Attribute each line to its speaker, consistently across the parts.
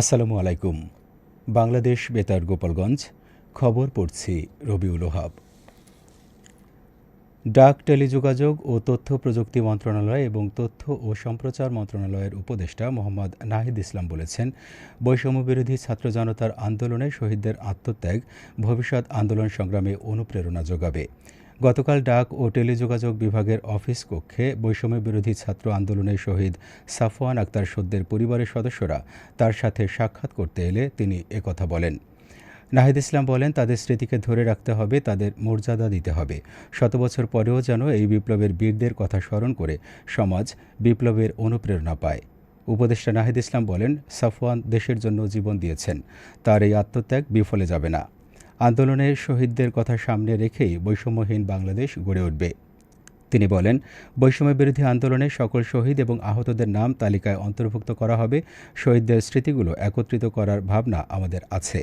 Speaker 1: আসসালামু আলাইকুম। বাংলাদেশ বেতার গোপালগঞ্জ, খবর পড়ছি রবিউল ওহাব। ডাক, টেলিযোগাযোগ ও তথ্য প্রযুক্তি মন্ত্রণালয় এবং তথ্য ও সম্প্রচার মন্ত্রণালয়ের উপদেষ্টা মোহাম্মদ নাহিদ ইসলাম বলেছেন, বৈষম্য বিরোধী ছাত্র জনতার আন্দোলনে শহীদদের আত্মত্যাগ, ভবিষ্যৎ আন্দোলন সংগ্রামে অনুপ্রেরণা যোগাবে। গতকাল ডাক ও টেলিযোগাযোগ বিভাগের অফিস কক্ষে বৈষম্য বিরোধী ছাত্র আন্দোলনের শহীদ সাফওয়ান আক্তার সদ্যের পরিবারের সদস্যরা তার সাথে সাক্ষাৎ করতে এলে তিনি একথা বলেন। নাহিদ ইসলাম বলেন, তাদের স্মৃতিকে ধরে রাখতে হবে, তাদের মর্যাদা দিতে হবে। শত বছর পরেও যেন এই বিপ্লবের বীরদের কথা স্মরণ করে সমাজ বিপ্লবের অনুপ্রেরণা পায়। উপদেষ্টা নাহিদ ইসলাম বলেন, সাফওয়ান দেশের জন্য জীবন দিয়েছেন, তার এই আত্মত্যাগ বিফলে যাবে না। আন্দোলনে শহীদদের কথা সামনে রেখেই বৈষম্যহীন বাংলাদেশ গড়ে উঠবে। তিনি বলেন, বৈষম্য বিরোধী আন্দোলনে সকল শহীদ এবং আহতদের নাম তালিকায় অন্তর্ভুক্ত করা হবে। শহীদদের স্মৃতিগুলো একত্রিত করার ভাবনা আমাদের আছে।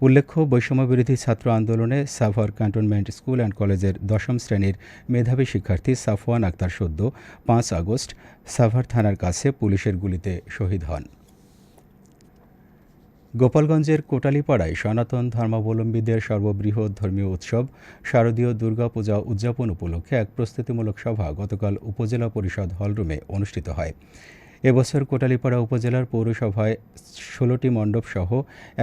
Speaker 1: উল্লেখ্য, বৈষম্য বিরোধী ছাত্র আন্দোলনে সাভার ক্যান্টনমেন্ট স্কুল অ্যান্ড কলেজের দশম শ্রেণির মেধাবী শিক্ষার্থী সাফওয়ান আক্তার সদ্য পাঁচ আগস্ট সাভার থানার কাছে পুলিশের গুলিতে শহীদ হন। গোপালগঞ্জের কোটালীপাড়ায় সনাতন ধর্মাবলম্বীদের সর্ববৃহৎ ধর্মীয় উৎসব, শারদীয় দুর্গাপূজা উদযাপন উপলক্ষে এক প্রস্তুতিমূলক সভা গতকাল উপজেলা পরিষদ হলরুমে অনুষ্ঠিত হয়। এবছর কোটালীপাড়া উপজেলার পৌরসভায় ষোলোটি মণ্ডপ সহ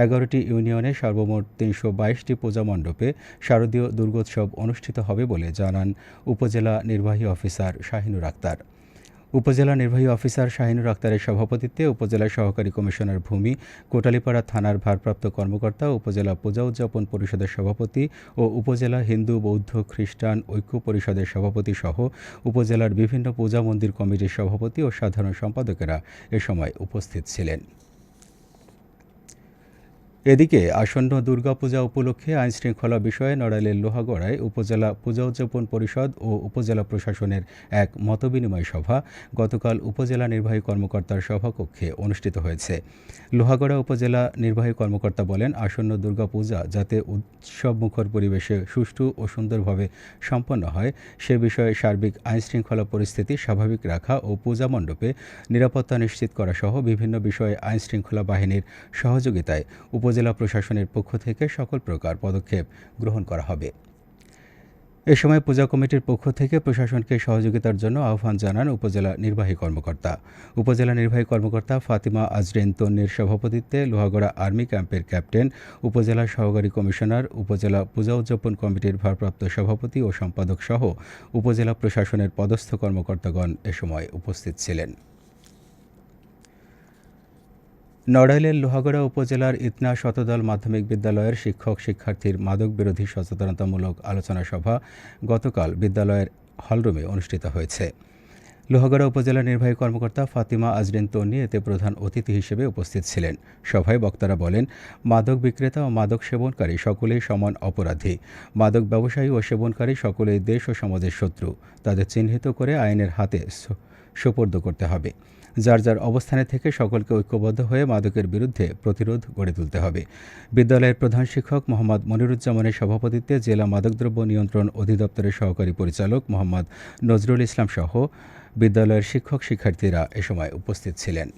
Speaker 1: এগারোটি ইউনিয়নে সর্বমোট তিনশো বাইশটি পূজা মণ্ডপে শারদীয় দুর্গোৎসব অনুষ্ঠিত হবে বলে জানান উপজেলা নির্বাহী অফিসার শাহিনুর আক্তার। উপজেলা নির্বাহী অফিসার শাহিনুর আক্তারের সভাপতিত্বে উপজেলা সহকারী কমিশনার ভূমি কোটালীপাড়া থানার ভারপ্রাপ্ত কর্মকর্তা, উপজেলা পূজা উদযাপন পরিষদের সভাপতি ও উপজেলা হিন্দু বৌদ্ধ খ্রিস্টান ঐক্য পরিষদের সভাপতি সহ উপজেলার বিভিন্ন পূজা মন্দির কমিটির সভাপতি ও সাধারণ সম্পাদকেরা এ সময় উপস্থিত ছিলেন। এদিকে আসন্ন দুর্গাপূজা উপলক্ষে আইনশৃঙ্খলা বিষয়ে নড়াইলের লোহাগড়ায় উপজেলা পূজা উদযাপন পরিষদ ও উপজেলা প্রশাসনের এক মতবিনিময় সভা গতকাল উপজেলা নির্বাহী কর্মকর্তার সভাকক্ষে অনুষ্ঠিত হয়েছে। লোহাগড়া উপজেলা নির্বাহী কর্মকর্তা বলেন, আসন্ন দুর্গাপূজা যাতে উৎসবমুখর পরিবেশে সুষ্ঠু ও সুন্দরভাবে সম্পন্ন হয়, সে বিষয়ে সার্বিক আইনশৃঙ্খলা পরিস্থিতি স্বাভাবিক রাখা ও পূজা মণ্ডপে নিরাপত্তা নিশ্চিত করা সহ বিভিন্ন বিষয়ে আইনশৃঙ্খলা বাহিনীর সহযোগিতায় উপজেলা প্রশাসনের পক্ষ থেকে সকল প্রকার পদক্ষেপ গ্রহণ করা হবে। এ সময় পূজা কমিটির পক্ষ থেকে প্রশাসনকে সহযোগিতার জন্য আহ্বান জানান উপজেলা নির্বাহী কর্মকর্তা। উপজেলা নির্বাহী কর্মকর্তা ফাতিমা আজরেন তন্নির সভাপতিত্বে লোহাগড়া আর্মি ক্যাম্পের ক্যাপ্টেন, উপজেলা সহকারী কমিশনার, উপজেলা পূজা উদযাপন কমিটির ভারপ্রাপ্ত সভাপতি ও সম্পাদক সহ উপজেলা প্রশাসনের পদস্থ কর্মকর্তাগণ এ সময় উপস্থিত ছিলেন। নড়াইলের লোহাগড়া উপজেলার ইতনা শতদল মাধ্যমিক বিদ্যালয়ের শিক্ষক শিক্ষার্থীর মাদক বিরোধী সচেতনতামূলক আলোচনা সভা গতকাল বিদ্যালয়ের হলরুমে অনুষ্ঠিত হয়েছে। লোহাগড়া উপজেলা নির্বাহী কর্মকর্তা ফাতিমা আজরিন তন্নি এতে প্রধান অতিথি হিসেবে উপস্থিত ছিলেন। সভায় বক্তারা বলেন, মাদক বিক্রেতা ও মাদক সেবনকারী সকলেই সমান অপরাধী। মাদক ব্যবসায়ী ও সেবনকারী সকলেই দেশ ও সমাজের শত্রু। তাদের চিহ্নিত করে আইনের হাতে সোপর্দ করতে হবে। যার যার অবস্থানে থেকে সকলকে ঐক্যবদ্ধ হয়ে মাদকের বিরুদ্ধে প্রতিরোধ গড়ে তুলতে হবে। বিদ্যালয়ের প্রধান শিক্ষক মোহাম্মদ মনিরুজ্জামানের সভাপতিত্বে জেলা মাদকদ্রব্য নিয়ন্ত্রণ অধিদপ্তরের সহকারী পরিচালক মোহাম্মদ নজরুল ইসলাম সহ বিদ্যালয়ের শিক্ষক শিক্ষার্থীরা এ সময় উপস্থিত ছিলেন।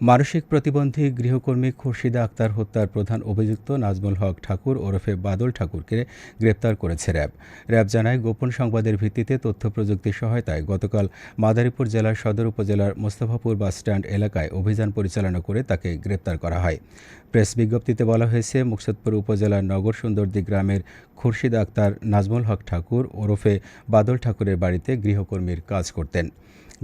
Speaker 1: মানসিক প্রতিবন্ধী গৃহকর্মী খুরশিদা আক্তার হত্যার প্রধান অভিযুক্ত নাজমুল হক ঠাকুর ওরফে বাদল ঠাকুরকে গ্রেপ্তার করেছে র্যাব। র্যাব জানায়, গোপন সংবাদের ভিত্তিতে তথ্য প্রযুক্তির সহায়তায় গতকাল মাদারীপুর জেলার সদর উপজেলার মোস্তফাপুর বাসস্ট্যান্ড এলাকায় অভিযান পরিচালনা করে তাকে গ্রেপ্তার করা হয়। প্রেস বিজ্ঞপ্তিতে বলা হয়েছে, মুকসদপুর উপজেলার নগর সুন্দরদী গ্রামের খুরশিদ আক্তার, নাজমুল হক ঠাকুর ওরফে বাদল ঠাকুরের বাড়িতে গৃহকর্মীর কাজ করতেন।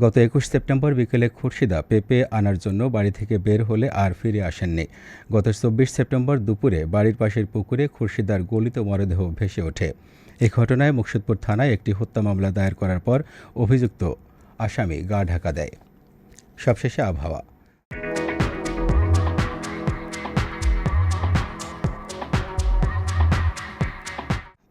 Speaker 1: গত একুশ সেপ্টেম্বর বিকেলে খুরশিদা পেপে আনার জন্য বাড়ি থেকে বের হলে আর ফিরে আসেননি। গত চব্বিশ সেপ্টেম্বর দুপুরে বাড়ির পাশের পুকুরে খুরশিদার গলিত মরদেহ ভেসে ওঠে। এ ঘটনায় মুকসুদপুর থানায় একটি হত্যা মামলা দায়ের করার পর অভিযুক্ত আসামি গা ঢাকা দেয়। সবশেষে আবহাওয়া।